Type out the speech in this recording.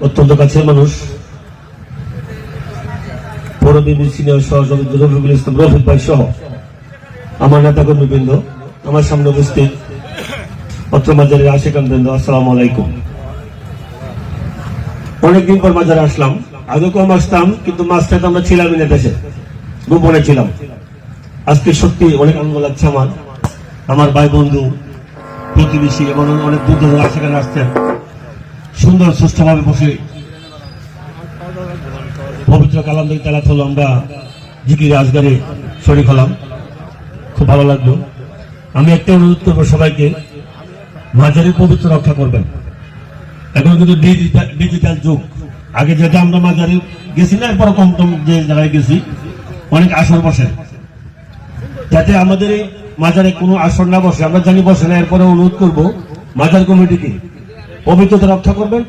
অত্যন্ত কাছের মানুষ। আমার অনেকদিন পর আসলাম। আগে কম আসতাম, কিন্তু মাঝটা তো আমরা গোপনে ছিলাম। আজকে সত্যি অনেক আনন্দ লাগছে আমার। আমার ভাই বন্ধু, প্রতিবেশী এবং অনেক দূর দূর সেখানে আসছেন। সুন্দর, সুষ্ঠুভাবে বসে পবিত্র কালাম থেকে তেলাত হলো আমরা জিকিরে আজগারে শরীর হলাম। খুব ভালো লাগল। আমি একটা অনুরোধ করব সবাইকে মাঝারের পবিত্র রক্ষা করবেন। এখন কিন্তু ডিজিটাল যুগ। আগে যেটা আমরা মাঝারে গেছি না এরপর কম কম যে জায়গায় গেছি, অনেক আসর বসে। যাতে আমাদের মাজারে কোনো আসর না বসে, আমরা জানি বসে না, এরপরে অনুরোধ করব মাজার কমিটিকে পবিত্রতা রক্ষা করবেন।